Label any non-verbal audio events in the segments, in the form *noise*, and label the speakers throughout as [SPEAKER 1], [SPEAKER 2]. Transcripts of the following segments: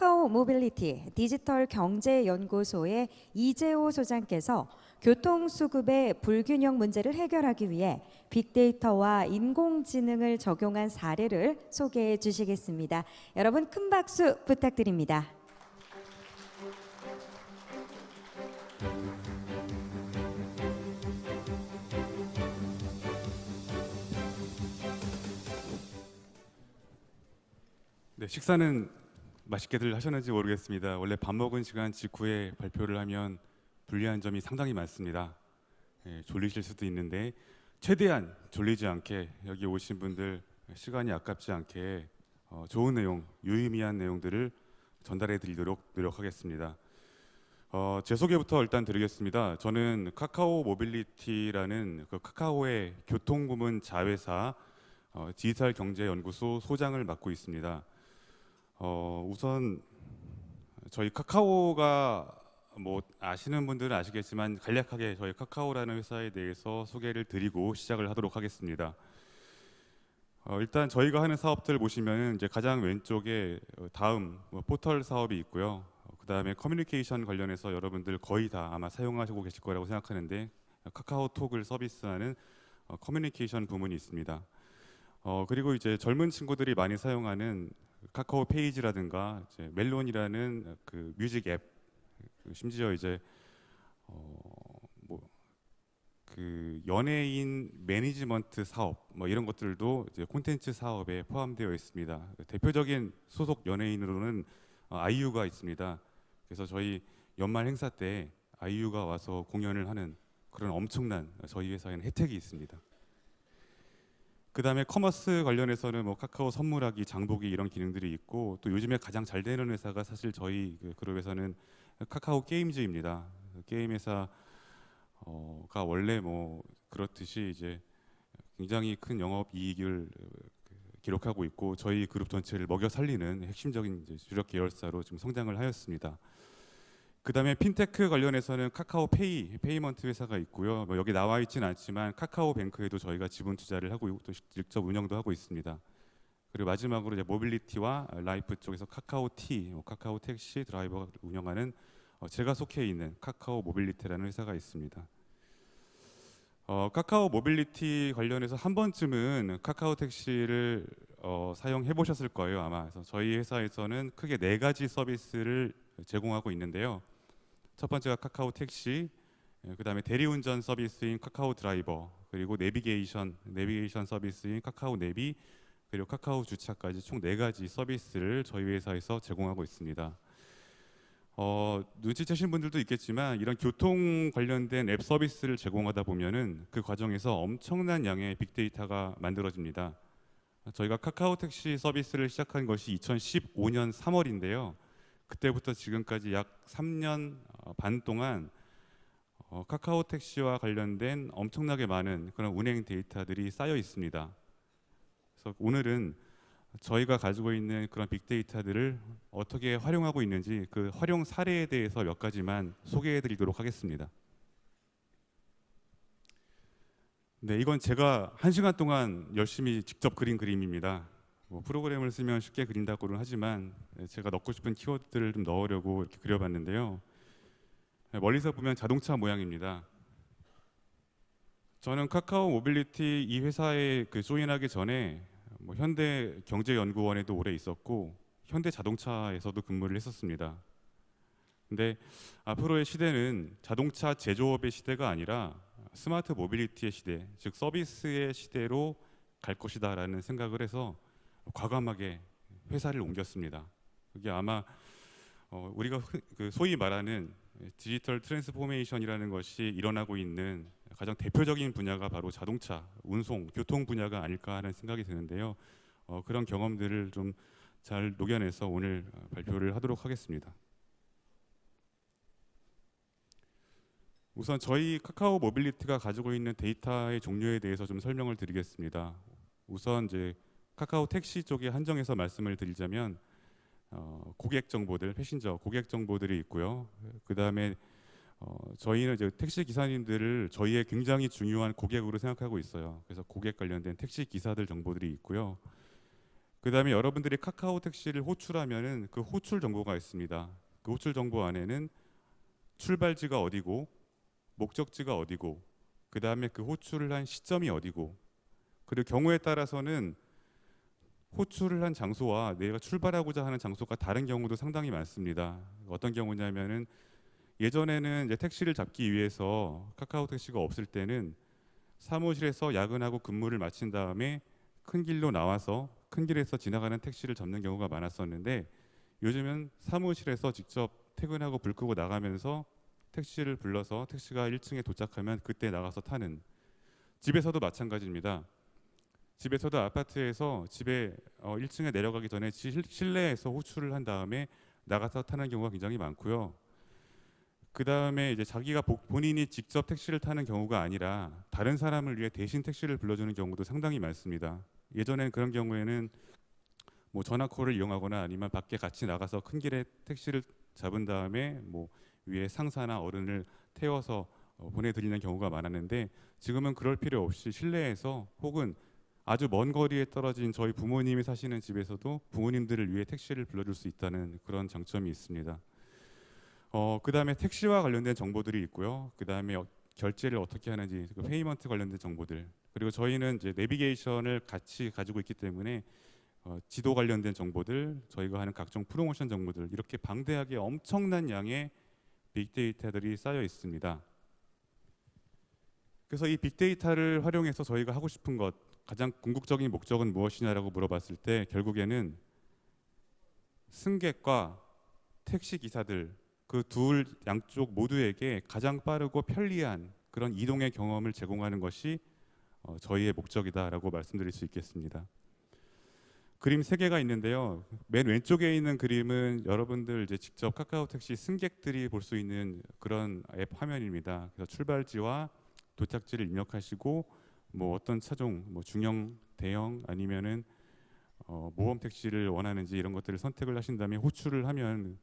[SPEAKER 1] 카카오 모빌리티 디지털 경제 연구소의 이재호 소장께서 교통 수급의 불균형 문제를 해결하기 위해 빅데이터와 인공지능을 적용한 사례를 소개해 주시겠습니다. 여러분 큰 박수 부탁드립니다.
[SPEAKER 2] 네, 식사는 맛있게들 하셨는지 모르겠습니다. 원래 밥 먹은 시간 직후에 발표를 하면 불리한 점이 상당히 많습니다. 예, 졸리실 수도 있는데 최대한 졸리지 않게 여기 오신 분들 시간이 아깝지 않게 어, 좋은 내용, 유의미한 내용들을 전달해 드리도록 노력하겠습니다. 어, 제 소개부터 일단 드리겠습니다. 저는 카카오 모빌리티라는 그 카카오의 교통 부문 자회사 어, 디지털 경제 연구소 소장을 맡고 있습니다. 어, 우선 저희 카카오가 뭐 아시는 분들은 아시겠지만 간략하게 저희 카카오라는 회사에 대해서 소개를 드리고 시작을 하도록 하겠습니다. 어, 일단 저희가 하는 사업들 보시면 이제 가장 왼쪽에 어, 다음 뭐 포털 사업이 있고요. 어, 그다음에 커뮤니케이션 관련해서 여러분들 거의 다 아마 사용하시고 계실 거라고 생각하는데 카카오톡을 서비스하는 어, 커뮤니케이션 부문이 있습니다. 어, 그리고 이제 젊은 친구들이 많이 사용하는 카카오 페이지라든가 이제 멜론이라는 그 뮤직 앱그 심지어 이제 어뭐 그 연예인 매니지먼트 사업 뭐 이런 것들도 이제 콘텐츠 사업에 포함되어 있습니다. 대표적인 소속 연예인으로는 어, 아이유가 있습니다. 그래서 저희 연말 행사 때 아이유가 와서 공연을 하는 그런 엄청난 저희 회사에는 혜택이 있습니다. 그다음에 커머스 관련해서는 뭐 카카오 선물하기, 장보기 이런 기능들이 있고 또 요즘에 가장 잘 되는 회사가 사실 저희 그 그룹에서는 카카오 게임즈입니다. 게임 회사가 원래 뭐 그렇듯이 이제 굉장히 큰 영업 이익을 기록하고 있고 저희 그룹 전체를 먹여 살리는 핵심적인 주력 계열사로 지금 성장을 하였습니다. 그다음에 핀테크 관련해서는 카카오페이 페이먼트 회사가 있고요. 뭐 여기 나와 있지는 않지만 카카오뱅크에도 저희가 지분 투자를 하고 또 직접 운영도 하고 있습니다. 그리고 마지막으로 이제 모빌리티와 라이프 쪽에서 카카오티, 뭐 카카오 택시 드라이버가 운영하는 어, 제가 속해 있는 카카오 모빌리티라는 회사가 있습니다. 어, 카카오 모빌리티 관련해서 한 번쯤은 카카오 택시를 어, 사용해 보셨을 거예요 아마. 그래서 저희 회사에서는 크게 네 가지 서비스를 제공하고 있는데요. 첫 번째가 카카오 택시, 예, 그다음에 대리운전 서비스인 카카오 드라이버, 그리고 내비게이션 내비게이션 서비스인 카카오 내비, 그리고 카카오 주차까지 총 네 가지 서비스를 저희 회사에서 제공하고 있습니다. 어, 눈치채신 분들도 있겠지만 이런 교통 관련된 앱 서비스를 제공하다 보면은 그 과정에서 엄청난 양의 빅데이터가 만들어집니다. 저희가 카카오 택시 서비스를 시작한 것이 2015년 3월인데요. 그때부터 지금까지 약 3년 어, 반 동안 어, 카카오 택시와 관련된 엄청나게 많은 그런 운행 데이터들이 쌓여 있습니다. 그래서 오늘은 저희가 가지고 있는 그런 빅데이터들을 어떻게 활용하고 있는지 그 활용 사례에 대해서 몇 가지만 소개해 드리도록 하겠습니다. 네, 이건 제가 한 시간 동안 열심히 직접 그린 그림입니다. 뭐 프로그램을 쓰면 쉽게 그린다고는 하지만 제가 넣고 싶은 키워드들을 좀 넣으려고 이렇게 그려봤는데요. 네, 멀리서 보면 자동차 모양입니다. 저는 카카오 모빌리티 이 회사에 그 조인하기 전에 뭐 현대 경제연구원에도 오래 있었고 현대 자동차에서도 근무를 했었습니다. 근데 앞으로의 시대는 자동차 제조업의 시대가 아니라 스마트 모빌리티의 시대, 즉 서비스의 시대로 갈 것이다라는 생각을 해서 과감하게 회사를 옮겼습니다. 그게 아마 어, 우리가 흔- 그 소위 말하는 디지털 트랜스포메이션이라는 것이 일어나고 있는 가장 대표적인 분야가 바로 자동차, 운송, 교통 분야가 아닐까 하는 생각이 드는데요. 어, 그런 경험들을 좀 잘 녹여내서 오늘 어, 발표를 하도록 하겠습니다. 우선 저희 카카오 모빌리티가 가지고 있는 데이터의 종류에 대해서 좀 설명을 드리겠습니다. 우선 이제 카카오 택시 쪽에 한정해서 말씀을 드리자면 어, 고객 정보들, 패신저 고객 정보들이 있고요. 그 다음에 어, 저희는 이제 택시 기사님들을 저희의 굉장히 중요한 고객으로 생각하고 있어요. 그래서 고객 관련된 택시 기사들 정보들이 있고요. 그 다음에 여러분들이 카카오 택시를 호출하면은 그 호출 정보가 있습니다. 그 호출 정보 안에는 출발지가 어디고 목적지가 어디고 그 다음에 그 호출을 한 시점이 어디고 그리고 경우에 따라서는 호출을 한 장소와 내가 출발하고자 하는 장소가 다른 경우도 상당히 많습니다. 어떤 경우냐면은 예전에는 이제 택시를 잡기 위해서 카카오 택시가 없을 때는 사무실에서 야근하고 근무를 마친 다음에 큰 길로 나와서 큰 길에서 지나가는 택시를 잡는 경우가 많았었는데 요즘은 사무실에서 직접 퇴근하고 불 끄고 나가면서 택시를 불러서 택시가 1층에 도착하면 그때 나가서 타는 집에서도 마찬가지입니다. 집에서도 아파트에서 집에 어, 1층에 내려가기 전에 실- 실내에서 호출을 한 다음에 나가서 타는 경우가 굉장히 많고요. 그 다음에 이제 자기가 복- 본인이 직접 택시를 타는 경우가 아니라 다른 사람을 위해 대신 택시를 불러주는 경우도 상당히 많습니다. 예전엔 그런 경우에는 뭐 전화콜을 이용하거나 아니면 밖에 같이 나가서 큰 길에 택시를 잡은 다음에 뭐 위에 상사나 어른을 태워서 어, 보내드리는 경우가 많았는데 지금은 그럴 필요 없이 실내에서 혹은 아주 먼 거리에 떨어진 저희 부모님이 사시는 집에서도 부모님들을 위해 택시를 불러줄 수 있다는 그런 장점이 있습니다. 어, 그 다음에 택시와 관련된 정보들이 있고요. 그 다음에 어, 결제를 어떻게 하는지 그 페이먼트 관련된 정보들 그리고 저희는 이제 내비게이션을 같이 가지고 있기 때문에 어, 지도 관련된 정보들 저희가 하는 각종 프로모션 정보들 이렇게 방대하게 엄청난 양의 빅데이터들이 쌓여 있습니다. 그래서 이 빅데이터를 활용해서 저희가 하고 싶은 것 가장 궁극적인 목적은 무엇이냐라고 물어봤을 때 결국에는 승객과 택시 기사들 그 둘 양쪽 모두에게 가장 빠르고 편리한 그런 이동의 경험을 제공하는 것이 어, 저희의 목적이다라고 말씀드릴 수 있겠습니다. 그림 세 개가 있는데요. 맨 왼쪽에 있는 그림은 여러분들 이제 직접 카카오 택시 승객들이 볼 수 있는 그런 앱 화면입니다. 그래서 출발지와 도착지를 입력하시고 뭐 어떤 차종, 뭐 중형, 대형 아니면은 어, 모험 택시를 원하는지 이런 것들을 선택을 하신 다음에 호출을 하면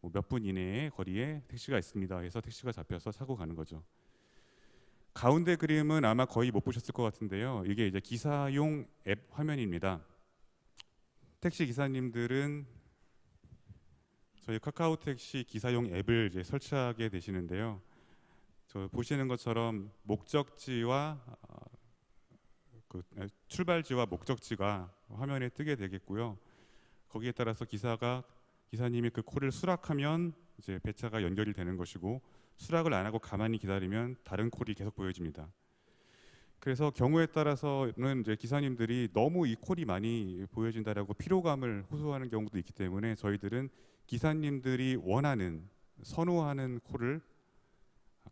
[SPEAKER 2] 뭐 몇분 이내에 거리에 택시가 있습니다. 해서 택시가 잡혀서 타고 가는 거죠. 가운데 그림은 아마 거의 못 보셨을 것 같은데요. 이게 이제 기사용 앱 화면입니다. 택시 기사님들은 저희 카카오 택시 기사용 앱을 이제 설치하게 되시는데요. 저 보시는 것처럼 목적지와 어, 그 아, 출발지와 목적지가 화면에 뜨게 되겠고요. 거기에 따라서 기사가 기사님이 그 콜을 수락하면 이제 배차가 연결이 되는 것이고 수락을 안 하고 가만히 기다리면 다른 콜이 계속 보여집니다. 그래서 경우에 따라서는 이제 기사님들이 너무 이 콜이 많이 보여진다라고 피로감을 호소하는 경우도 있기 때문에 저희들은 기사님들이 원하는 선호하는 콜을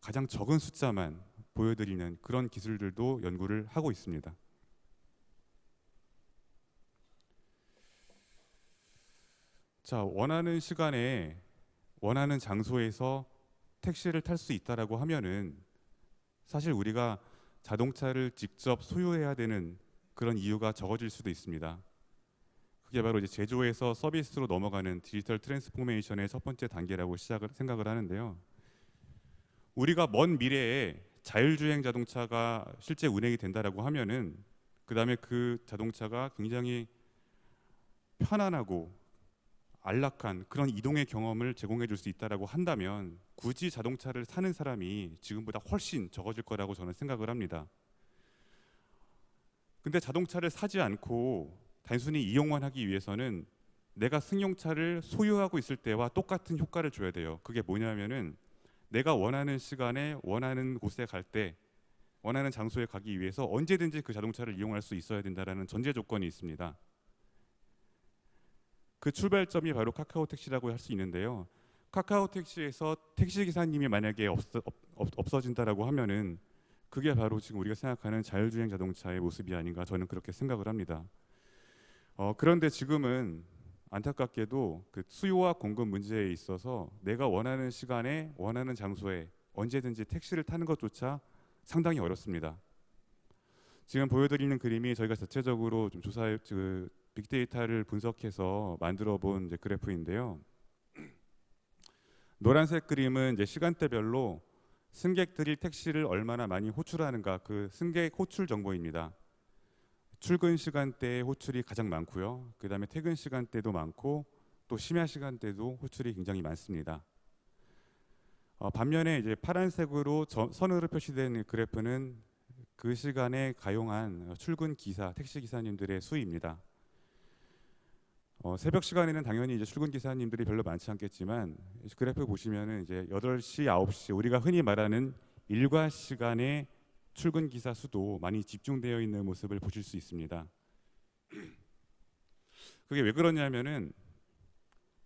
[SPEAKER 2] 가장 적은 숫자만 보여드리는 그런 기술들도 연구를 하고 있습니다. 자 원하는 시간에 원하는 장소에서 택시를 탈 수 있다라고 하면은 사실 우리가 자동차를 직접 소유해야 되는 그런 이유가 적어질 수도 있습니다. 그게 바로 이제 제조에서 서비스로 넘어가는 디지털 트랜스포메이션의 첫 번째 단계라고 시작을 생각을 하는데요. 우리가 먼 미래에 자율주행 자동차가 실제 운행이 된다라고 하면은 그다음에 그 자동차가 굉장히 편안하고 안락한 그런 이동의 경험을 제공해 줄 수 있다라고 한다면 굳이 자동차를 사는 사람이 지금보다 훨씬 적어질 거라고 저는 생각을 합니다. 근데 자동차를 사지 않고 단순히 이용만 하기 위해서는 내가 승용차를 소유하고 있을 때와 똑같은 효과를 줘야 돼요. 그게 뭐냐면은 내가 원하는 시간에 원하는 곳에 갈 때 원하는 장소에 가기 위해서 언제든지 그 자동차를 이용할 수 있어야 된다라는 전제 조건이 있습니다. 그 출발점이 바로 카카오 택시라고 할 수 있는데요. 카카오 택시에서 택시 기사님이 만약에 없어진다라고 하면은 그게 바로 지금 우리가 생각하는 자율주행 자동차의 모습이 아닌가 저는 그렇게 생각을 합니다. 어, 그런데 지금은 안타깝게도 그 수요와 공급 문제에 있어서 내가 원하는 시간에 원하는 장소에 언제든지 택시를 타는 것조차 상당히 어렵습니다. 지금 보여드리는 그림이 저희가 자체적으로 좀 조사 그 빅데이터를 분석해서 만들어 본 이제 그래프인데요. 노란색 그림은 이제 시간대별로 승객들이 택시를 얼마나 많이 호출하는가 그 승객 호출 정보입니다. 출근 시간대에 호출이 가장 많고요. 그다음에 퇴근 시간대도 많고 또 심야 시간대도 호출이 굉장히 많습니다. 어, 반면에 이제 파란색으로 저- 선으로 표시된 그래프는 그 시간에 가용한 출근 기사, 택시 기사님들의 수입니다. 어, 새벽 시간에는 당연히 이제 출근 기사님들이 별로 많지 않겠지만 그래프 보시면은 이제 8시, 9시 우리가 흔히 말하는 일과 시간의 출근 기사 수도 많이 집중되어 있는 모습을 보실 수 있습니다. *clears throat* 그게 왜 그러냐면은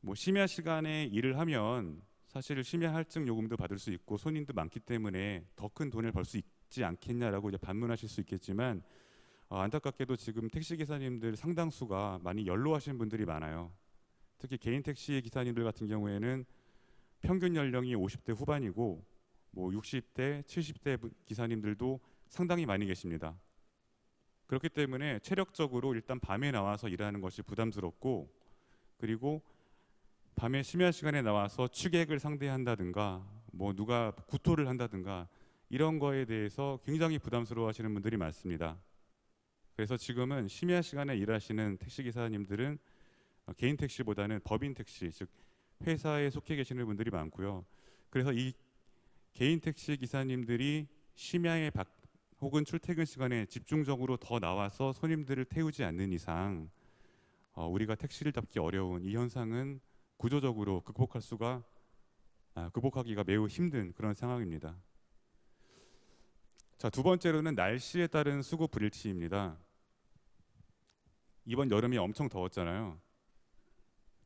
[SPEAKER 2] 뭐 심야 시간에 일을 하면 사실 심야 할증 요금도 받을 수 있고 손님도 많기 때문에 더 큰 돈을 벌 수 있지 않겠냐라고 이제 반문하실 수 있겠지만 어, 안타깝게도 지금 택시 기사님들 상당수가 많이 연로하신 분들이 많아요. 특히 개인 택시 기사님들 같은 경우에는 평균 연령이 50대 후반이고 뭐 60대, 70대 분- 기사님들도 상당히 많이 계십니다. 그렇기 때문에 체력적으로 일단 밤에 나와서 일하는 것이 부담스럽고 그리고 밤에 심야 시간에 나와서 취객을 상대한다든가 뭐 누가 구토를 한다든가 이런 거에 대해서 굉장히 부담스러워 하시는 분들이 많습니다. 그래서 지금은 심야 시간에 일하시는 택시 기사님들은 어, 개인 택시보다는 법인 택시 즉 회사에 속해 계시는 분들이 많고요. 그래서 이 개인 택시 기사님들이 심야에 박, 혹은 출퇴근 시간에 집중적으로 더 나와서 손님들을 태우지 않는 이상 어, 우리가 택시를 잡기 어려운 이 현상은 구조적으로 극복할 수가 아, 극복하기가 매우 힘든 그런 상황입니다. 자, 두 번째로는 날씨에 따른 수급 불일치입니다. 이번 여름이 엄청 더웠잖아요.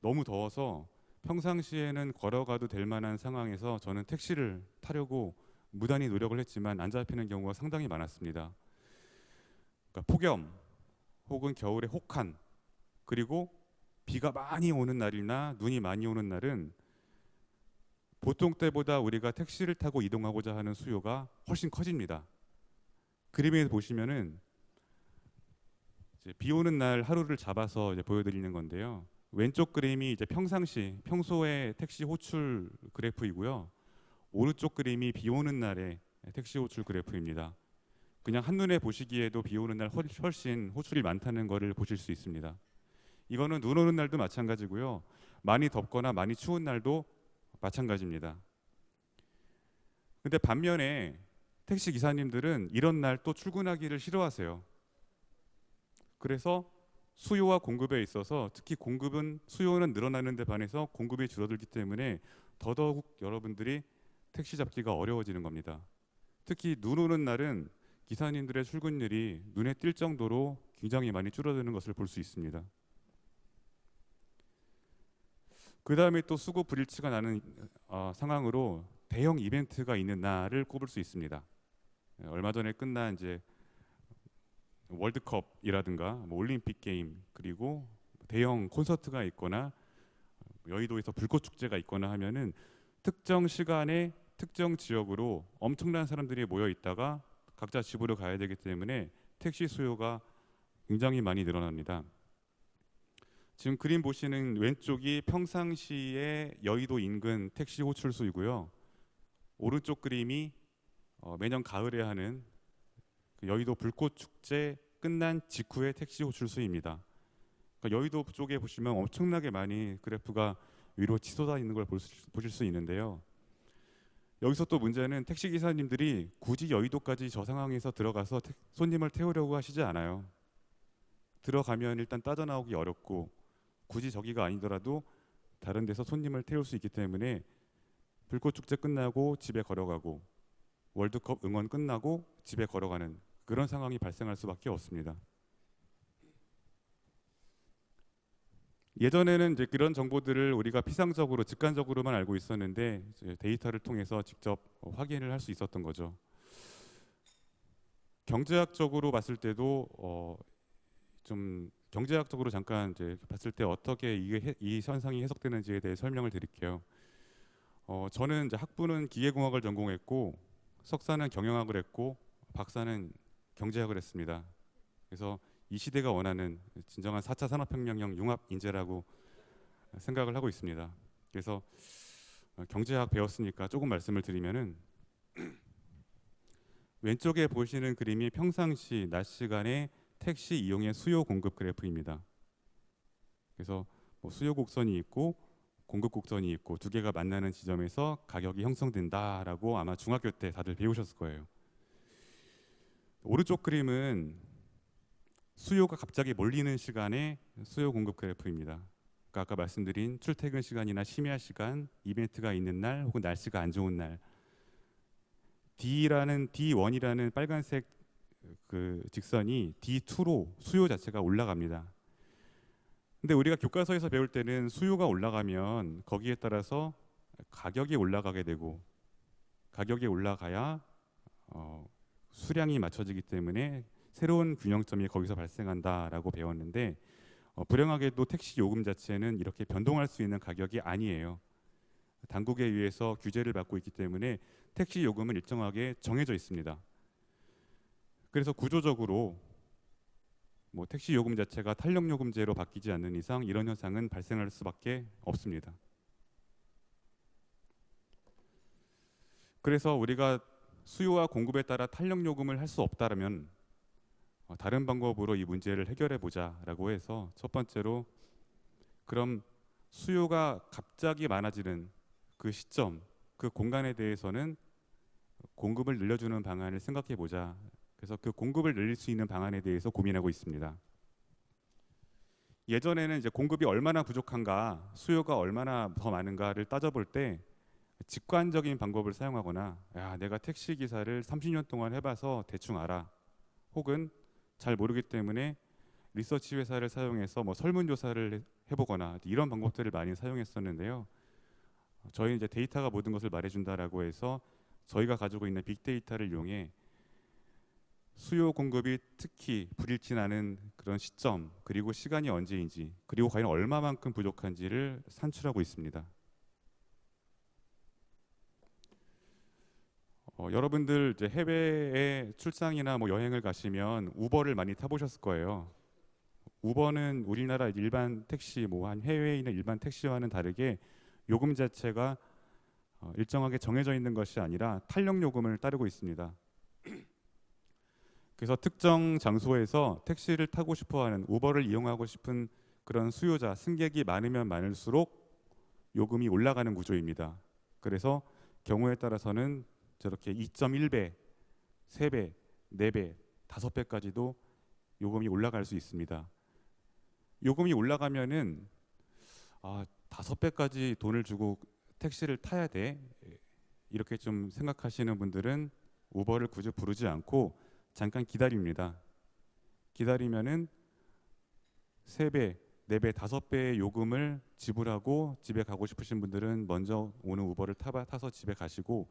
[SPEAKER 2] 너무 더워서 평상시에는 걸어가도 될 만한 상황에서 저는 택시를 타려고 무단히 노력을 했지만 안 잡히는 경우가 상당히 많았습니다. 그러니까 폭염 혹은 겨울에 혹한 그리고 비가 많이 오는 날이나 눈이 많이 오는 날은 보통 때보다 우리가 택시를 타고 이동하고자 하는 수요가 훨씬 커집니다. 그림에 보시면은 비 오는 날 하루를 잡아서 보여드리는 건데요. 왼쪽 그림이 이제 평상시 평소의 택시 호출 그래프이고요. 오른쪽 그림이 비 오는 날의 택시 호출 그래프입니다. 그냥 한눈에 보시기에도 비 오는 날 훨- 훨씬 호출이 많다는 것을 보실 수 있습니다. 이거는 눈 오는 날도 마찬가지고요. 많이 덥거나 많이 추운 날도 마찬가지입니다. 근데 반면에 택시 기사님들은 이런 날 또 출근하기를 싫어하세요. 그래서 수요와 공급에 있어서 특히 공급은 수요는 늘어나는 데 반해서 공급이 줄어들기 때문에 더더욱 여러분들이 택시 잡기가 어려워지는 겁니다. 특히 눈 오는 날은 기사님들의 출근율이 눈에 띌 정도로 굉장히 많이 줄어드는 것을 볼 수 있습니다. 그 다음에 또 수고 불일치가 나는 어, 상황으로 대형 이벤트가 있는 날을 꼽을 수 있습니다. 예, 얼마 전에 끝난 이제 월드컵이라든가 뭐 올림픽 게임 그리고 대형 콘서트가 있거나 여의도에서 불꽃 축제가 있거나 하면은 특정 시간에 특정 지역으로 엄청난 사람들이 모여 있다가 각자 집으로 가야 되기 때문에 택시 수요가 굉장히 많이 늘어납니다. 지금 그림 보시는 왼쪽이 평상시의 여의도 인근 택시 호출수이고요. 오른쪽 그림이 어, 매년 가을에 하는 그 여의도 불꽃 축제 끝난 직후의 택시 호출 수입니다. 그러니까 여의도 쪽에 보시면 엄청나게 많이 그래프가 위로 치솟아 있는 걸볼 수- 보실 수 있는데요. 여기서 또 문제는 택시 기사님들이 굳이 여의도까지 저 상황에서 들어가서 택- 손님을 태우려고 하시지 않아요. 들어가면 일단 따져 나오기 어렵고 굳이 저기가 아니더라도 다른 데서 손님을 태울 수 있기 때문에 불꽃 축제 끝나고 집에 걸어가고 월드컵 응원 끝나고 집에 걸어가는 그런 상황이 발생할 수밖에 없습니다. 예전에는 이제 그런 정보들을 우리가 피상적으로 직관적으로만 알고 있었는데 데이터를 통해서 직접 어, 확인을 할 수 있었던 거죠. 경제학적으로 봤을 때도 어, 좀 경제학적으로 잠깐 이제 봤을 때 어떻게 이게 해- 이 현상이 해석되는지에 대해 설명을 드릴게요. 어, 저는 이제 학부는 기계공학을 전공했고 석사는 경영학을 했고 박사는 경제학을 했습니다. 그래서 이 시대가 원하는 진정한 4차 산업혁명형 융합 인재라고 생각을 하고 있습니다. 그래서 어, 경제학 배웠으니까 조금 말씀을 드리면은 *clears throat* 왼쪽에 보시는 그림이 평상시 낮 시간에 택시 이용의 수요 공급 그래프입니다. 그래서 뭐 수요 곡선이 있고 공급 곡선이 있고 두 개가 만나는 지점에서 가격이 형성된다라고 아마 중학교 때 다들 배우셨을 거예요. 오른쪽 그림은 수요가 갑자기 몰리는 시간의 수요 공급 그래프입니다. 그러니까 아까 말씀드린 출퇴근 시간이나 심야 시간, 이벤트가 있는 날 혹은 날씨가 안 좋은 날 D라는 D1이라는 빨간색 그 직선이 D2로 수요 자체가 올라갑니다. 근데 우리가 교과서에서 배울 때는 수요가 올라가면 거기에 따라서 가격이 올라가게 되고 가격이 올라가야 어, 수량이 맞춰지기 때문에 새로운 균형점이 거기서 발생한다라고 배웠는데 어, 불행하게도 택시 요금 자체는 이렇게 변동할 수 있는 가격이 아니에요. 당국에 의해서 규제를 받고 있기 때문에 택시 요금은 일정하게 정해져 있습니다. 그래서 구조적으로 뭐 택시 요금 자체가 탄력 요금제로 바뀌지 않는 이상 이런 현상은 발생할 수밖에 없습니다. 그래서 우리가 수요와 공급에 따라 탄력 요금을 할 수 없다면 어, 다른 방법으로 이 문제를 해결해 보자라고 해서 첫 번째로 그럼 수요가 갑자기 많아지는 그 시점, 그 공간에 대해서는 공급을 늘려주는 방안을 생각해 보자. 그래서 그 공급을 늘릴 수 있는 방안에 대해서 고민하고 있습니다. 예전에는 이제 공급이 얼마나 부족한가, 수요가 얼마나 더 많은가를 따져볼 때 직관적인 방법을 사용하거나 야 내가 택시 기사를 30년 동안 해 봐서 대충 알아 혹은 잘 모르기 때문에 리서치 회사를 사용해서 뭐 설문 조사를 해- 해보거나 이런 방법들을 많이 사용했었는데요 저희 이제 데이터가 모든 것을 말해 준다라고 해서 저희가 가지고 있는 빅데이터를 이용해 수요 공급이 특히 불일치나는 그런 시점 그리고 시간이 언제인지 그리고 과연 얼마만큼 부족한지를 산출하고 있습니다. 어, 여러분들 이제 해외에 출장이나 뭐 여행을 가시면 우버를 많이 타보셨을 거예요. 우버는 우리나라 일반 택시 뭐 한 해외에 있는 일반 택시와는 다르게 요금 자체가 어, 일정하게 정해져 있는 것이 아니라 탄력 요금을 따르고 있습니다. 그래서 특정 장소에서 택시를 타고 싶어하는 우버를 이용하고 싶은 그런 수요자 승객이 많으면 많을수록 요금이 올라가는 구조입니다. 그래서 경우에 따라서는 저렇게 2.1배, 3배, 4배, 5배까지도 요금이 올라갈 수 있습니다. 요금이 올라가면은 아, 5배까지 돈을 주고 택시를 타야 돼. 이렇게 좀 생각하시는 분들은 우버를 굳이 부르지 않고 잠깐 기다립니다. 기다리면은 3배, 4배, 5배의 요금을 지불하고 집에 가고 싶으신 분들은 먼저 오는 우버를 타봐, 타서 집에 가시고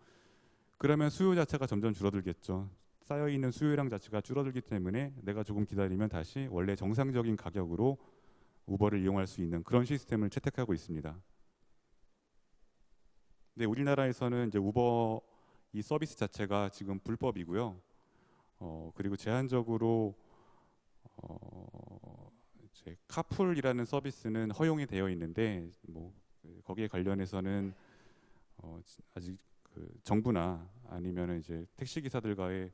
[SPEAKER 2] 그러면 수요 자체가 점점 줄어들겠죠. 쌓여 있는 수요량 자체가 줄어들기 때문에 내가 조금 기다리면 다시 원래 정상적인 가격으로 우버를 이용할 수 있는 그런 시스템을 채택하고 있습니다. 네, 우리나라에서는 이제 우버 이 서비스 자체가 지금 불법이고요. 어, 그리고 제한적으로 어, 이제 카풀이라는 서비스는 허용이 되어 있는데 뭐그 거기에 관련해서는 어, 지- 아직 그 정부나 아니면은 이제 택시 기사들과의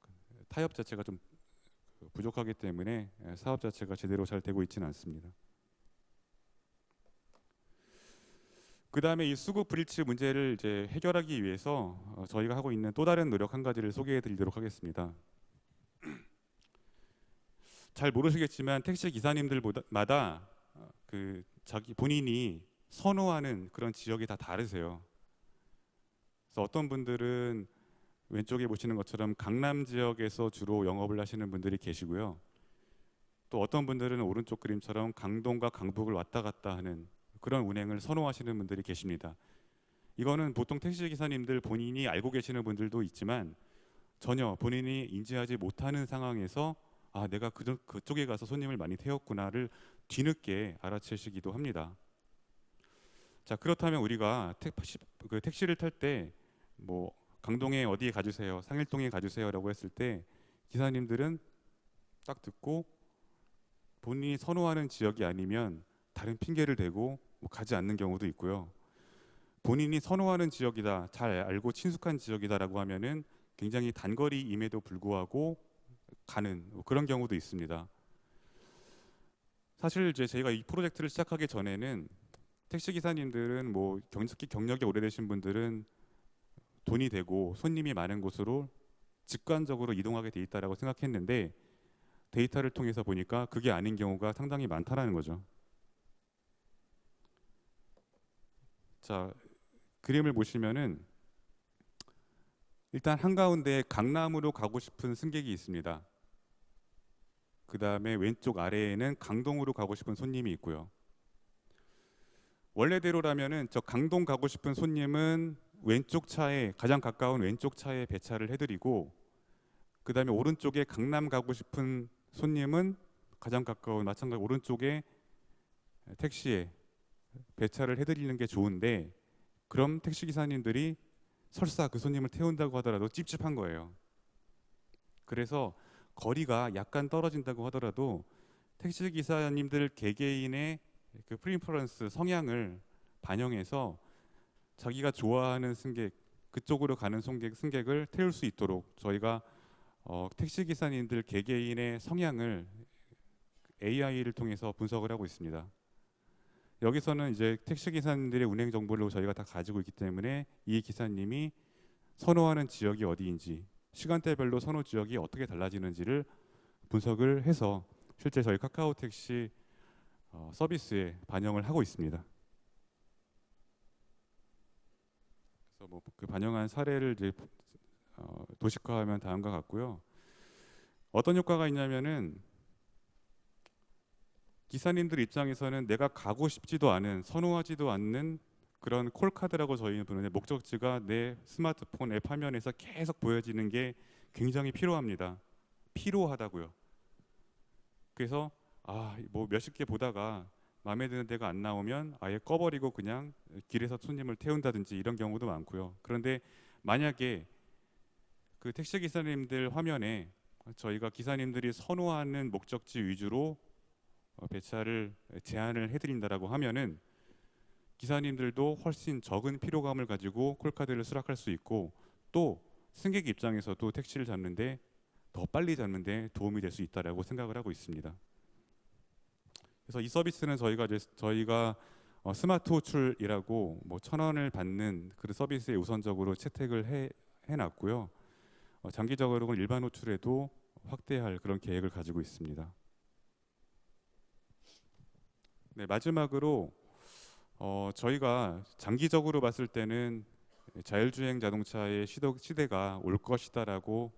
[SPEAKER 2] 그 타협 자체가 좀그 부족하기 때문에 예, 사업 자체가 제대로 잘 되고 있지는 않습니다. 그 다음에 이 수급 불일치 문제를 이제 해결하기 위해서 어, 저희가 하고 있는 또 다른 노력 한 가지를 소개해드리도록 하겠습니다. *clears throat* 잘 모르시겠지만 택시 기사님들마다 어, 그 자기 본인이 선호하는 그런 지역이 다 다르세요. 그래서 어떤 분들은 왼쪽에 보시는 것처럼 강남 지역에서 주로 영업을 하시는 분들이 계시고요. 또 어떤 분들은 오른쪽 그림처럼 강동과 강북을 왔다 갔다 하는 그런 운행을 선호하시는 분들이 계십니다. 이거는 보통 택시 기사님들 본인이 알고 계시는 분들도 있지만 전혀 본인이 인지하지 못하는 상황에서 아 내가 그, 그쪽에 가서 손님을 많이 태웠구나를 뒤늦게 알아채시기도 합니다. 자 그렇다면 우리가 택시, 그 택시를 탈 때 뭐 강동에 어디에 가주세요, 상일동에 가주세요라고 했을 때 기사님들은 딱 듣고 본인이 선호하는 지역이 아니면 다른 핑계를 대고 뭐 가지 않는 경우도 있고요. 본인이 선호하는 지역이다, 잘 알고 친숙한 지역이다라고 하면은 굉장히 단거리임에도 불구하고 가는 뭐 그런 경우도 있습니다. 사실 이제 저희가 이 프로젝트를 시작하기 전에는 택시 기사님들은 뭐 경- 특히 경력이 오래되신 분들은 돈이 되고 손님이 많은 곳으로 직관적으로 이동하게 돼 있다라고 생각했는데 데이터를 통해서 보니까 그게 아닌 경우가 상당히 많다라는 거죠. 자 그림을 보시면은 일단 한가운데 강남으로 가고 싶은 승객이 있습니다. 그 다음에 왼쪽 아래에는 강동으로 가고 싶은 손님이 있고요. 원래대로라면은 저 강동 가고 싶은 손님은 왼쪽 차에 가장 가까운 왼쪽 차에 배차를 해드리고 그 다음에 오른쪽에 강남 가고 싶은 손님은 가장 가까운 마찬가지 오른쪽에 택시에 배차를 해드리는 게 좋은데 그럼 택시 기사님들이 설사 그 손님을 태운다고 하더라도 찝찝한 거예요. 그래서 거리가 약간 떨어진다고 하더라도 택시 기사님들 개개인의 그 프리퍼런스 성향을 반영해서 자기가 좋아하는 승객 그쪽으로 가는 승객 승객을 태울 수 있도록 저희가 어, 택시 기사님들 개개인의 성향을 AI를 통해서 분석을 하고 있습니다. 여기서는 이제 택시 기사님들의 운행 정보를 저희가 다 가지고 있기 때문에 이 기사님이 선호하는 지역이 어디인지 시간대별로 선호 지역이 어떻게 달라지는지를 분석을 해서 실제 저희 카카오 택시 어, 서비스에 반영을 하고 있습니다. 그래서 뭐 그 반영한 사례를 이제 어, 도식화하면 다음과 같고요. 어떤 효과가 있냐면은 기사님들 입장에서는 내가 가고 싶지도 않은 선호하지도 않는 그런 콜카드라고 저희는 부르는 목적지가 내 스마트폰 앱 화면에서 계속 보여지는 게 굉장히 필요합니다. 필요하다고요. 그래서 아 뭐 몇십 개 보다가 마음에 드는 데가 안 나오면 아예 꺼버리고 그냥 길에서 손님을 태운다든지 이런 경우도 많고요. 그런데 만약에 그 택시 기사님들 화면에 저희가 기사님들이 선호하는 목적지 위주로 어, 배차를 제한을 해드린다라고 하면은 기사님들도 훨씬 적은 피로감을 가지고 콜카드를 수락할 수 있고 또 승객 입장에서도 택시를 잡는데 더 빨리 잡는데 도움이 될 수 있다라고 생각을 하고 있습니다. 그래서 이 서비스는 저희가 저희가 어, 스마트 호출이라고 뭐천 원을 받는 그 서비스에 우선적으로 채택을 해 해놨고요. 어, 장기적으로는 일반 호출에도 확대할 그런 계획을 가지고 있습니다. 네 마지막으로 어, 저희가 장기적으로 봤을 때는 자율주행 자동차의 시대가 올 것이다라고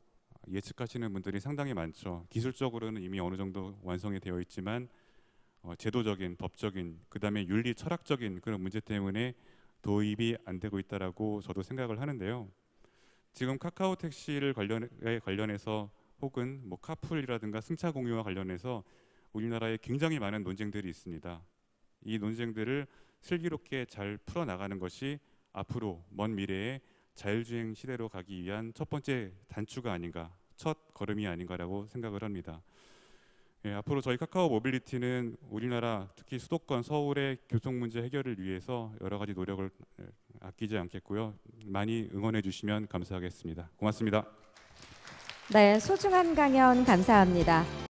[SPEAKER 2] 예측하시는 분들이 상당히 많죠. 기술적으로는 이미 어느 정도 완성이 되어 있지만 어, 제도적인, 법적인, 그다음에 윤리, 철학적인 그런 문제 때문에 도입이 안 되고 있다라고 저도 생각을 하는데요. 지금 카카오 택시를 관련해 관련해서 혹은 뭐 카풀이라든가 승차 공유와 관련해서 우리나라에 굉장히 많은 논쟁들이 있습니다. 이 논쟁들을 슬기롭게 잘 풀어 나가는 것이 앞으로 먼 미래에 자율주행 시대로 가기 위한 첫 번째 단추가 아닌가, 첫 걸음이 아닌가라고 생각을 합니다. 예, 앞으로 저희 카카오 모빌리티는 우리나라 특히 수도권 서울의 교통 문제 해결을 위해서 여러 가지 노력을 예, 아끼지 않겠고요. 많이 응원해 주시면 감사하겠습니다. 고맙습니다.
[SPEAKER 1] 네, 소중한 강연 감사합니다.